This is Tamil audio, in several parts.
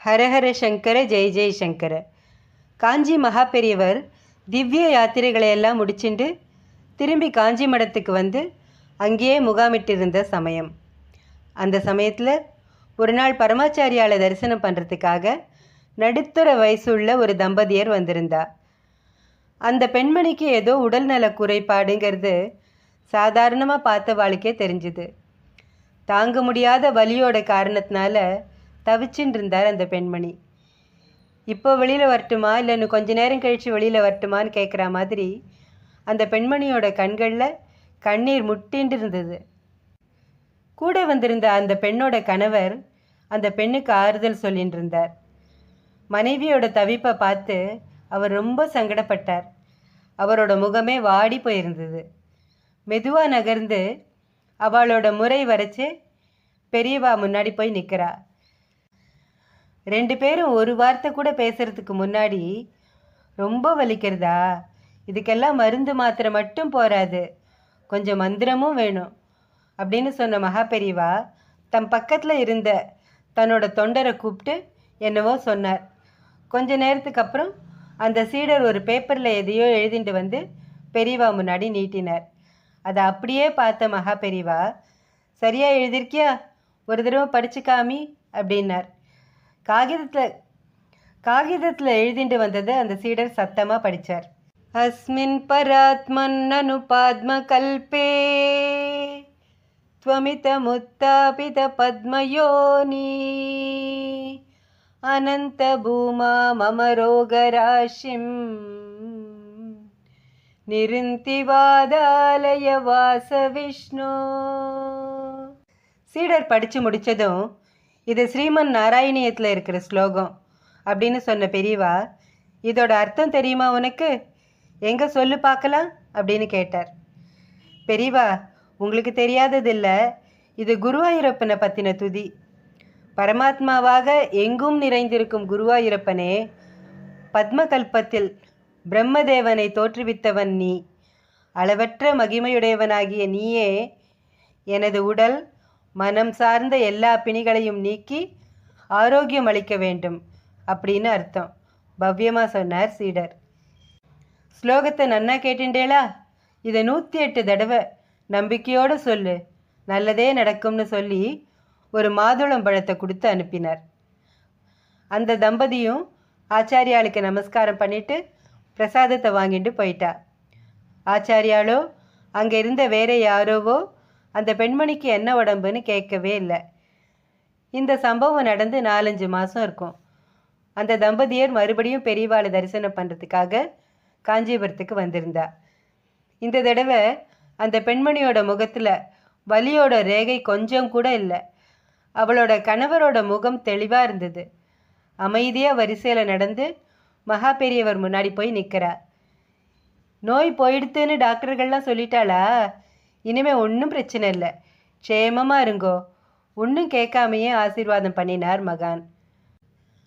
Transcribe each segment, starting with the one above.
ஹரஹர சங்கர ஜெய் ஜெய் சங்கர. காஞ்சி மகா பெரியவர் திவ்ய யாத்திரைகளை எல்லாம் முடிச்சுண்டு திரும்பி காஞ்சி மடத்துக்கு வந்து அங்கேயே முகாமிட்டிருந்த சமயம். அந்த சமயத்தில் ஒரு நாள் பரமாச்சாரியாலை தரிசனம் பண்ணுறதுக்காக நடுத்தர வயசுள்ள ஒரு தம்பதியர் வந்திருந்தா. அந்த பெண்மணிக்கு ஏதோ உடல்நல குறைபாடுங்கிறது சாதாரணமாக பார்த்தவாளுக்கே தெரிஞ்சுது. தாங்க முடியாத வலியோட காரணத்தினால தவிச்சுட்டு இருந்தார் அந்த பெண்மணி. இப்போ வெளியில் வரட்டுமா? இல்லை இன்னும் கொஞ்ச நேரம் கழித்து வெளியில் வரட்டுமான்னு கேட்குற மாதிரி அந்த பெண்மணியோட கண்களில் கண்ணீர் முட்டின்னு இருந்தது கூட வந்திருந்த அந்த பெண்ணோட கணவர் அந்த பெண்ணுக்கு ஆறுதல் சொல்லிட்டு இருந்தார் மனைவியோட தவிப்பை பார்த்து அவர் ரொம்ப சங்கடப்பட்டார். அவரோட முகமே வாடி போயிருந்தது. மெதுவாக நகர்ந்து அவளோட முறை வரைச்சு பெரியவா முன்னாடி போய் நிற்கிறா. ரெண்டு பேரும் ஒரு வார்த்தை கூட பேசுறதுக்கு முன்னாடி ரொம்ப வலிக்கிறதா? இதுக்கெல்லாம் மருந்து மாத்திரை மட்டும் போராது கொஞ்சம் மந்திரமும் வேணும். அப்படின்னு சொன்ன மகா பெரியவா தம் பக்கத்தில் இருந்த தன்னோட தொண்டரை கூப்பிட்டு என்னவோ சொன்னார். கொஞ்ச நேரத்துக்கு அப்புறம் அந்த சீடர் ஒரு பேப்பரில் எதையோ எழுதிட்டு வந்து பெரியவா முன்னாடி நீட்டினார். அதை அப்படியே பார்த்த மகா பெரியவா சரியாக எழுதியிருக்கியா? ஒரு தடவை படிச்சு காமி அப்படின்னார். காகிதத்தில் காகிதத்தில் எழுதிட்டு வந்ததை அந்த சீடர் சத்தமாக படித்தார் அஸ்மின் பராத்மன் நனு பாத்ம கல்பே त्वमितमुत्तापित पद्मयोनी अनन्तभूमा मम रोगराशिं நிருந்திவாதாலய வாச விஷ்ணு சீடர் படித்து முடித்ததும் இது ஸ்ரீமன் நாராயணியத்தில் இருக்கிற ஸ்லோகம் அப்படின்னு சொன்ன பெரியவா இதோட அர்த்தம் தெரியுமா உனக்கு? எங்கே சொல்லு பார்க்கலாம் அப்படின்னு கேட்டார். பெரியவா உங்களுக்கு தெரியாததில்ல இது குருவாயூரப்பனை பற்றின துதி. பரமாத்மாவாக எங்கும் நிறைந்திருக்கும் குருவாயூரப்பனே பத்மகல்பத்தில் பிரம்மதேவனை தோற்றுவித்தவன் நீ. அளவற்ற மகிமையுடையவனாகிய நீயே எனது உடல் மனம் சார்ந்த எல்லா பிணிகளையும் நீக்கி ஆரோக்கியம் அளிக்க வேண்டும் அப்படின்னு அர்த்தம். பவ்யமாக சொன்னார் சீடர். ஸ்லோகத்தை நன்னா கேட்டுண்டேளா இதை நூற்றி எட்டு தடவை நம்பிக்கையோடு சொல்லு. நல்லதே நடக்கும்னு சொல்லி ஒரு மாதுளம் பழத்தை கொடுத்து அனுப்பினார். அந்த தம்பதியும் ஆச்சாரியாளுக்கு நமஸ்காரம் பண்ணிட்டு பிரசாதத்தை வாங்கிட்டு போயிட்டா. ஆச்சாரியாலோ அங்கே இருந்த வேற யாரோவோ அந்த பெண்மணிக்கு என்ன உடம்புன்னு கேட்கவே இல்லை. இந்த சம்பவம் நடந்து நாலஞ்சு மாதம் இருக்கும். அந்த தம்பதியர் மறுபடியும் பெரியவாளை தரிசனம் பண்ணுறதுக்காக காஞ்சிபுரத்துக்கு வந்திருந்தா. இந்த தடவை அந்த பெண்மணியோட முகத்தில் வலியோட ரேகை கொஞ்சம் கூட இல்லை. அவளோட கணவரோட முகம் தெளிவாக இருந்தது. அமைதியாக வரிசையில் நடந்து மகா பெரியவர் முன்னாடி போய் நிற்கிறா நோய் போயிடுத்துன்னு டாக்டர்கள்லாம் சொல்லிட்டாளா? இனிமே ஒன்றும் பிரச்சனை இல்லை. க்ஷேமமாக இருங்கோ. ஒன்றும் கேட்காமையே ஆசீர்வாதம் பண்ணினார் மகான்.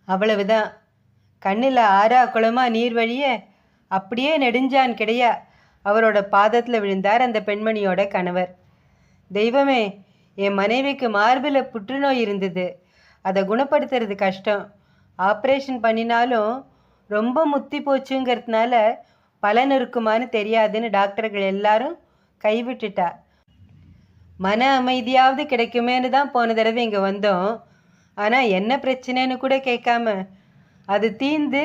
அவ்வளவுதான். கண்ணில் ஆறா குளமாக நீர் வழிய அப்படியே நெடுஞ்சான் கிடையா. அவரோட பாதத்தில் விழுந்தார் அந்த பெண்மணியோட கணவர். தெய்வமே என் மனைவிக்கு மார்பில் புற்றுநோய் இருந்தது. அதை குணப்படுத்துறது கஷ்டம். ஆப்ரேஷன் பண்ணினாலும் ரொம்ப முத்தி போச்சுங்கிறதுனால பலன் இருக்குமான்னு தெரியாதுன்னு டாக்டர்கள் எல்லாரும் கைவிட்டுட்டா. மன அமைதியாவது கிடைக்குமேனு தான் போன தடவை இங்கே வந்தோம். ஆனால் என்ன பிரச்சனைன்னு கூட கேட்காம அது தீந்து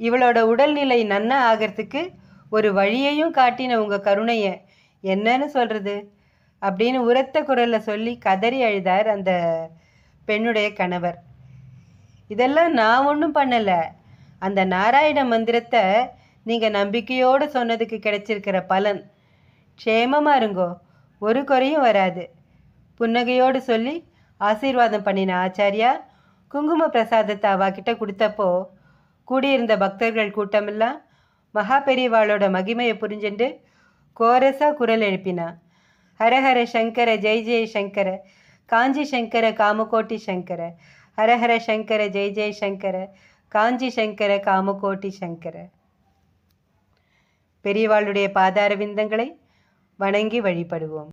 இவளோட உடல்நிலை நன்னா ஆகிறதுக்கு ஒரு வழியையும் காட்டின உங்கள் கருணையை என்னன்னு சொல்கிறது அப்படின்னு உரத்த குரலில் சொல்லி கதறி அழுதார் அந்த பெண்ணுடைய கணவர். இதெல்லாம் நான் ஒன்றும் பண்ணலை. அந்த நாராயண மந்திரத்தை நீங்கள் நம்பிக்கையோடு சொன்னதுக்கு கிடைச்சிருக்கிற பலன். க்ஷேமமாக இருங்கோ. ஒரு குறையும் வராது. புன்னகையோடு சொல்லி ஆசீர்வாதம் பண்ணின ஆச்சாரியா குங்கும பிரசாதத்தை அவாக்கிட்ட கொடுத்தப்போ கூடியிருந்த பக்தர்கள் கூட்டமெல்லாம் மகா பெரியவாளோட மகிமையை புரிஞ்சுண்டு கோரஸாக குரல் எழுப்பினா. ஹரஹர சங்கர ஜெய் ஜெய் சங்கர காஞ்சி சங்கர காமகோட்டி சங்கர ஹரஹர சங்கர ஜெய் ஜெய் சங்கர காஞ்சி சங்கர காமகோட்டி சங்கர. பெரியவாளுடைய பாதார விந்தங்களை வணங்கி வழிபடுவோம்.